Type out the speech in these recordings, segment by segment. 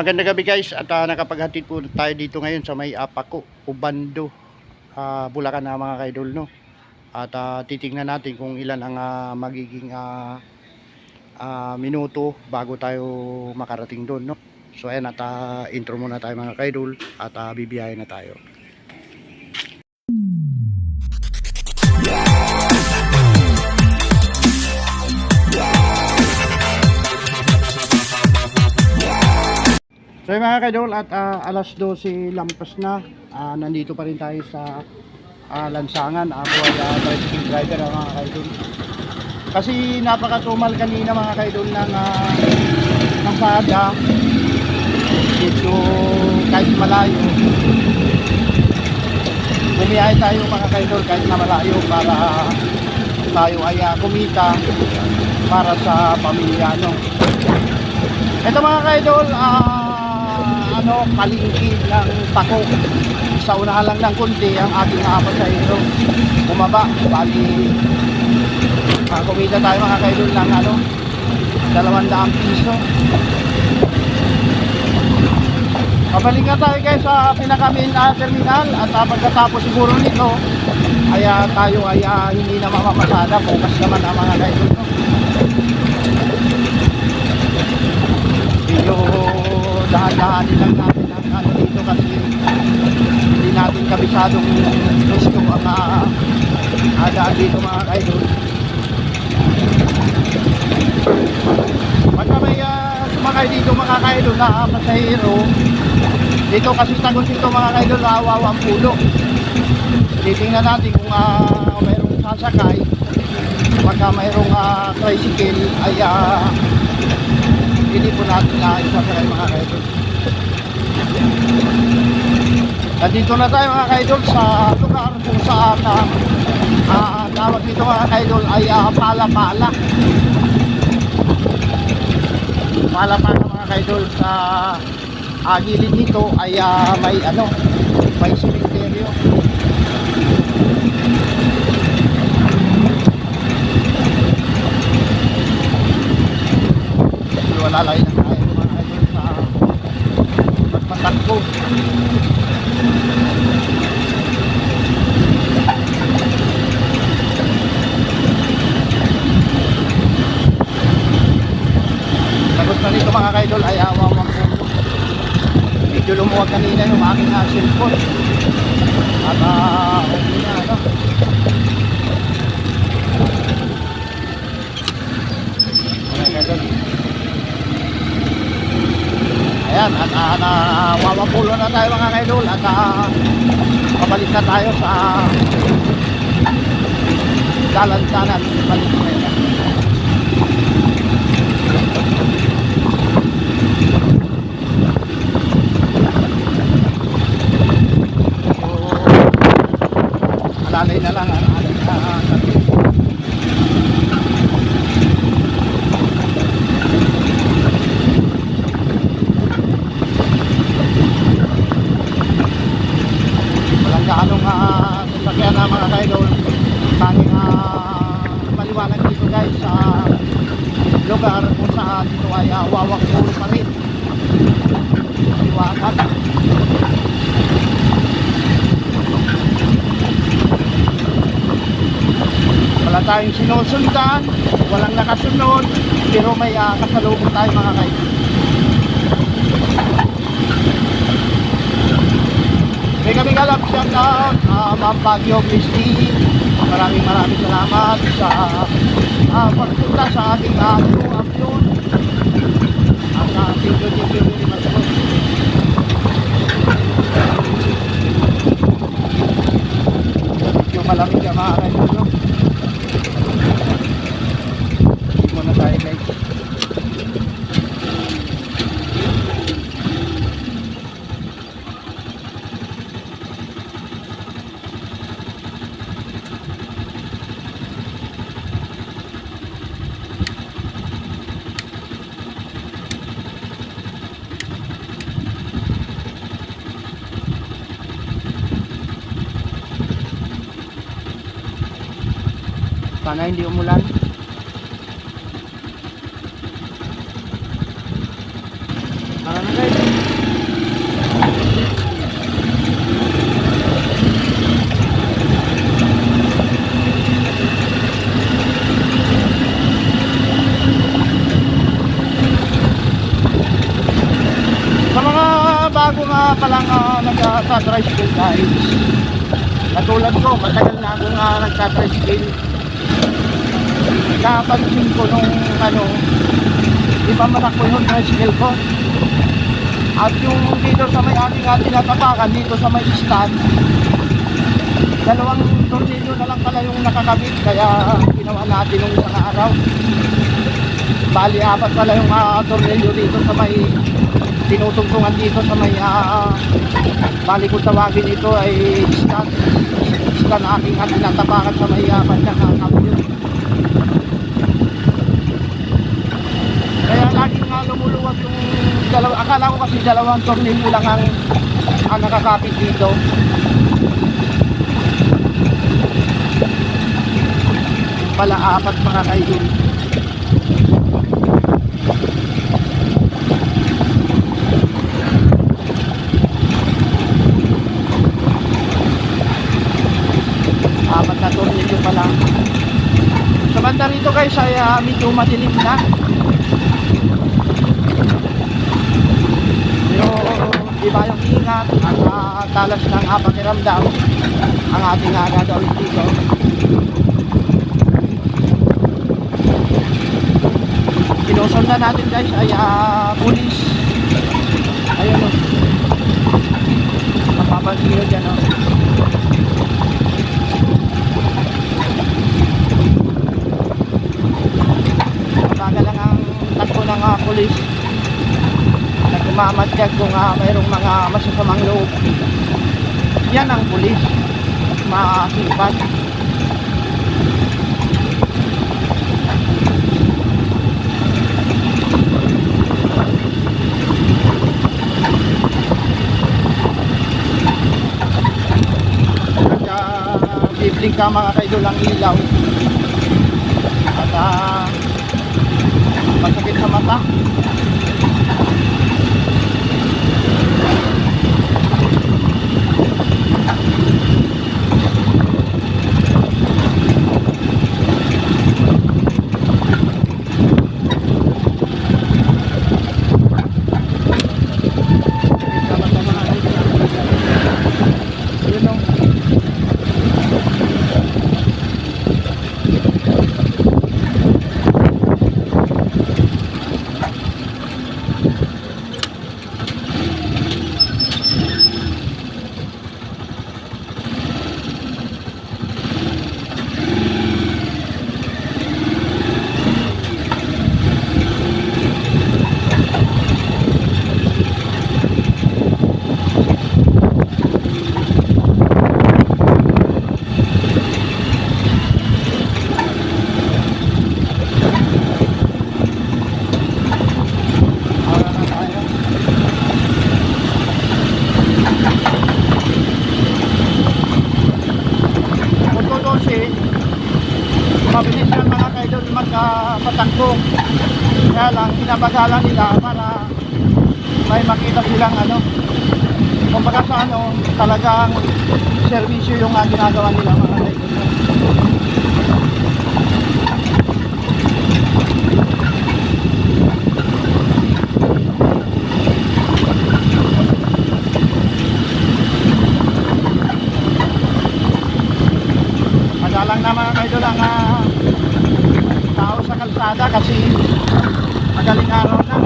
Magandang gabi guys at uh, nakapaghatid po tayo dito ngayon sa may Apaco, Ubando, ah, Bulacan na mga kaidol no. At ah, titingnan natin kung ilan ang ah, magiging ah, ah, minuto bago tayo makarating doon no. So ayan at ah, intro muna tayo mga kaidol at uh, bibiyahe na tayo. So mga kaidol at ah, alas 12 lampas na Ah, nandito pa rin tayo sa ah, lansangan. Ako ay uh, tricycle driver ah, mga kaidol. Kasi napakatumal kanina mga kaidol ng uh, ng sada dito kahit malayo. Bumiyahe tayo mga kaidol kahit na malayo para tayo ay ah, kumita para sa pamilya no? Ito mga kaidol, ah, ano, palingki ng pako. Sa unahan lang ng kunti ang ating apat sa ito. Bumaba, bali, ah, kumita tayo mga kaidol ng ano, dalawandaang piso. Pabalik na tayo guys sa pinakamin na terminal at ah, pagkatapos siguro nito ay ah, tayo ay ah, hindi na mamamasada bukas naman ang mga kaidol no? medyo dahan-dahanin lang natin ang ano dito kasi hindi natin kabisadong gusto ang uh, adaan dito mga kaidol. Pagka may uh, sumakay dito mga kaidol na pasahero. Dito kasi tagos dito mga kaidol awaw ang pulo. Titingnan natin kung uh, mayroong sasakay. Pagka mayroong uh, tricycle ay uh, hindi po natin na isasakay mga kaidol. Nandito na tayo mga kaidol sa lugar kung saan uh, uh, tawag dito mga kaidol ay uh, pala-pala. Pala-pala mga kaidol sa uh, gilid nito ay uh, may ano, may cemetery. Walalay na tayo mga idol sa pagpatakbo. Sagot na nito mga kaidol ay awawang po. Medyo lumuwag kanina yung aking cellphone. At uh, okay na ano. Mga kaidol. Ayan, at uh, na, wawapulo na tayo mga kaidol. At uh, pabalik na tayo sa dalansanan balik na yan. So, alalay na lang ang ating uh, sabi. walang gaanong uh, sasakyan na mga kaidol tanging uh, maliwanag dito guys sa lugar kung saan dito ay uh, wawak puro pa rin liwanag wala tayong sinusundan walang nakasunod pero may uh, kasalubong tayo mga kaidol May kami galap shout out uh, Ma'am Bagyo Christy. Maraming maraming salamat sa uh, pagpunta sa ating uh, true upload. At sa ating video video very much. Medyo malamig ang mga kayo. sana hindi umulan. Tara na guys. Sa mga bago nga palang ah, uh, nag-tricycle guys. Katulad ko matagal na ako nga nag-tricycle Napansin ko nung ano, di ba malaki yung tricycle ko. At yung dito sa may ating uh, tinatapakan, dito sa may stand, dalawang tornilyo na lang pala yung nakakabit, kaya ginawa natin nung isang araw. Bali, apat pala yung uh, tornilyo dito sa may tinutungtungan dito sa may uh, bali kung tawagin ito ay stand stand aking uh, tinatapakan sa may uh, bandang uh, kabyo. Kaya laging nga lumuluwag yung dalawa, akala ko kasi dalawang tornilyo lang ang, ang nakakapit dito. Pala apat mga kaidol. Apat na tornilyo pala. Sa rito guys ay uh, medyo madilim na. Pero iba yung ingat at uh, talas ng uh, pakiramdam ang ating gagawin dito. Sinusundan natin guys ay uh, pulis. Ayun o. Mapapansin nyo dyan o. Baga lang ang takbo ng pulis. Nagmamadyan kung uh, mayroong mga masasamang loob. Yan ang pulis. Masipag. Bibling ka mga kaidol ang ilaw. At ah, masakit sa mata. Masakit sa mata mga kaidol. Yun o. Para na tayo. Tutusin, mabilis yan mga kaidol magpatangkong. Kaya lang, pinabagalan nila para may makita silang ano. Kumbaga sa ano, talagang servisyo yung ginagawa nila mga kaidol. Kaidol ang ah, tao sa kalsada kasi magaling araw na.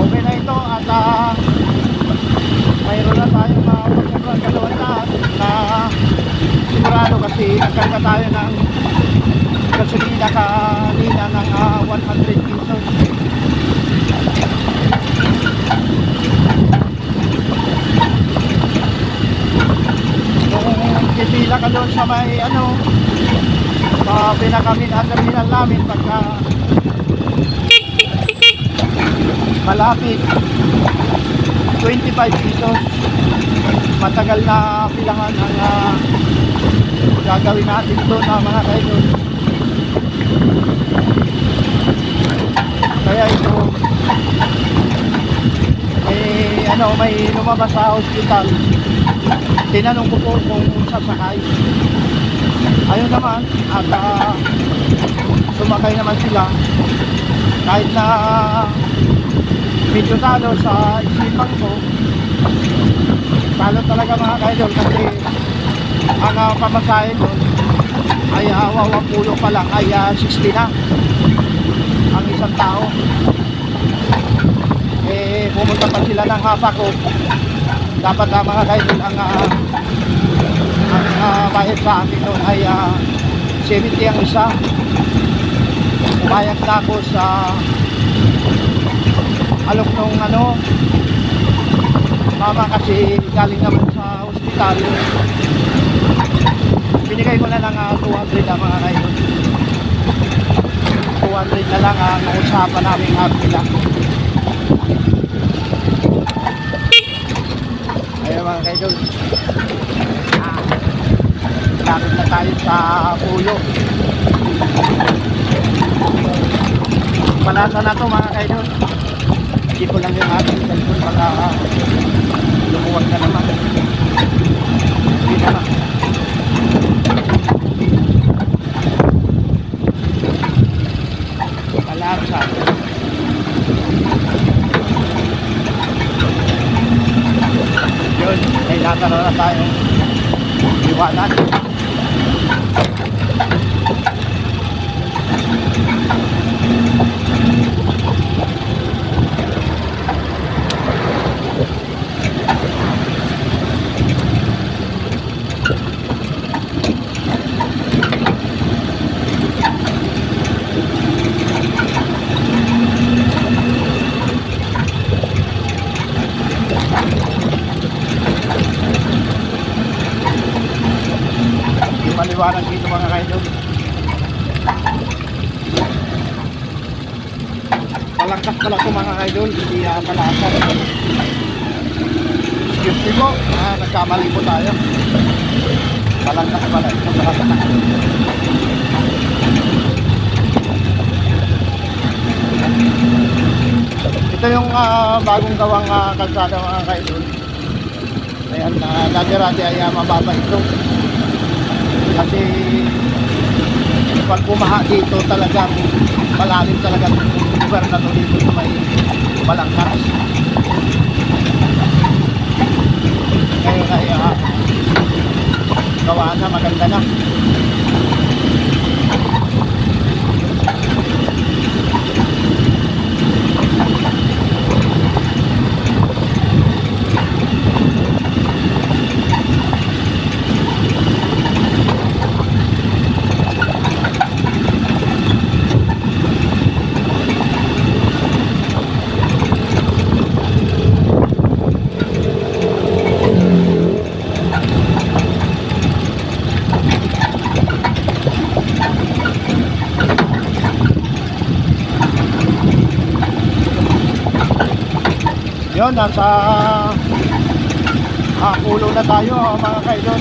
Okay na ito at ah, mayroon na tayong uh, pagkakulang kalawatan na sigurado kasi nagkarga tayo ng gasolina kanina ng ah, 100 pesos. Kung pipila ka doon sa may ano, sa pinakamin terminal namin pagka malapit. 25 pesos. Matagal na pilangan ang ah, gagawin natin doon na mga kaidol. Kaya ito may ano may lumabas sa hospital tinanong ko po kung sasakay. Ayun naman, at ah, sumakay naman sila. Kahit na medyo talo sa isipan ko, talo talaga mga kaidol kasi ang uh, pamasahe doon ay uh, wawang pulo pa lang ay ah, 60 na ang isang tao. Eh, pumunta pa sila ng hapako. Dapat uh, mga kaidol ang ah, ang uh, bayad sa akin doon ay ah, 70 ang isa. Umayag na ako sa alok nung ano mama kasi galing naman sa ospital binigay ko na lang ah, 200 ang mga kayo 200 na lang ang usapan namin hapila ayun mga kayo ah, lapit na tayo sa puyo Malasa na to mga kaidol. Hindi ko lang yung ating cellphone baka uh, lumuwag na naman. Hindi naman. Malasa. Yun, kailangan na na tayo. Iwanan. Hindi maliwanag dito mga kaidol. Palangkas pala kaidol, hindi uh, palasa. Excuse me po, ah, nagkamali po tayo. Palangkas pala ito palasa. Ito yung ah, bagong gawang ah, kalsada mga kaidol. Ayan, uh, dati-rati ay ah, mababa ito kasi pag bumaha dito talagang malalim talaga yung lugar dito sa may balangkas ngayon ay uh, gawa na maganda na Yun, nasa ah, ulo na tayo mga kaidol.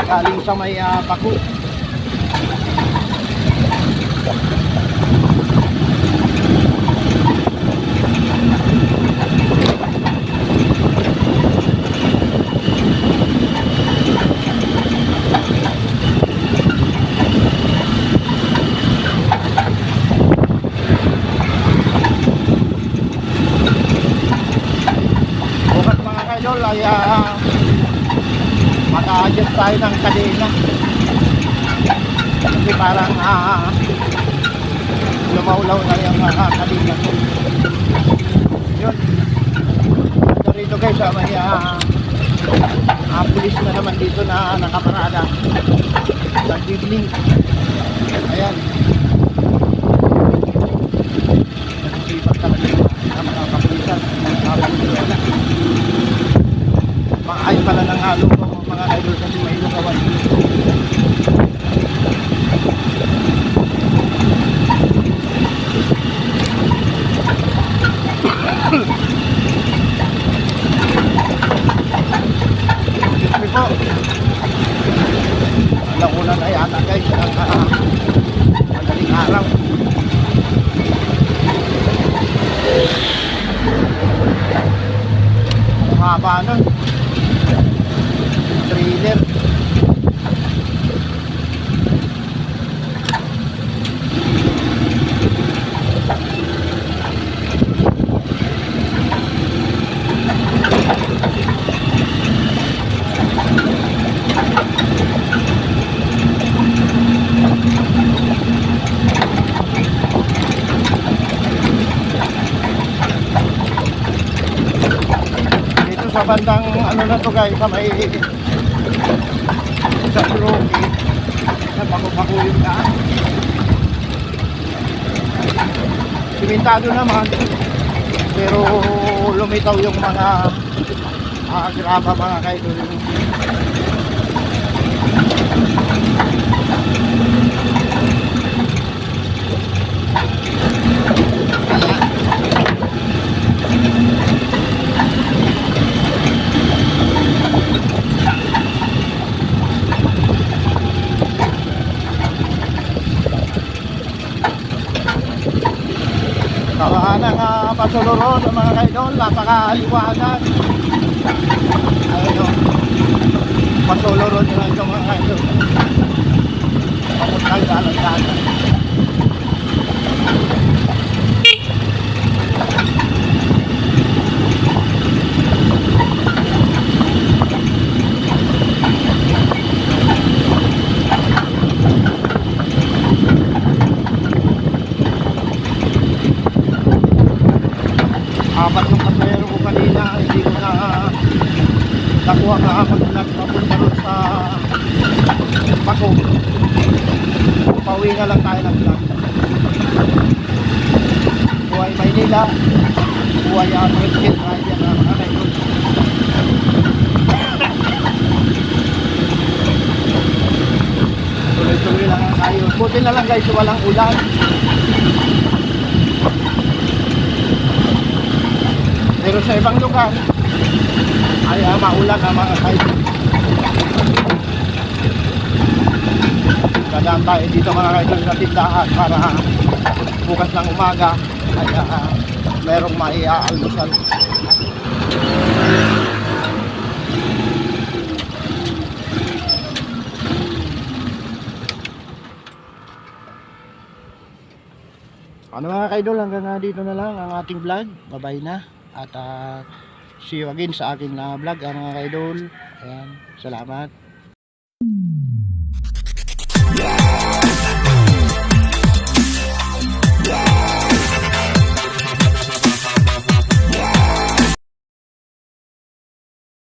Galing sa may uh, Baku. Kaidol ay uh, maka-adjust tayo ng kadena. Kasi parang uh, lumaw-law na yung uh, kadena. Yun. So rito guys, uh, may uh, uh, pulis na naman dito na nakaparada. Nag-evening. Ayan. Nagsipat talaga ang mga kapulisan. Mga kapulisan na maayos pala ng halo ko mga idol kasi may lugawan Excuse me po alauna na yata guys ang uh, madaling araw bandang ano na to guys, sa may sa Rocky. Napako-pako yung daan. Naman. Pero lumitaw yung mga ah, graba mga kaidol. Kawahan ang uh, pasuluro ng mga kaidol, napakaliwagan. Ayun o. Pasuluro nila ito mga kaidol. Papuntang dalan-dalan. apat yung pasayero ko kanina hindi ko na nakuha nga ako na nagpapunta ron sa Bako pauwi na lang tayo ng vlog buhay Maynila. Buhay ang President Ryan na mga kayo tuloy-tuloy lang ang buti na lang guys walang ulan. Pero sa ibang lugar, ay ah, maulan ang mga kayo. Dadaan tayo dito mga kayo sa tindahan para bukas ng umaga ay ah, merong maiaalmusal. Ano mga kaidol, hanggang nga dito na lang ang ating vlog. Bye-bye na. At ah, see you again sa aking na vlog, ah, mga kaidol. Ayan, salamat.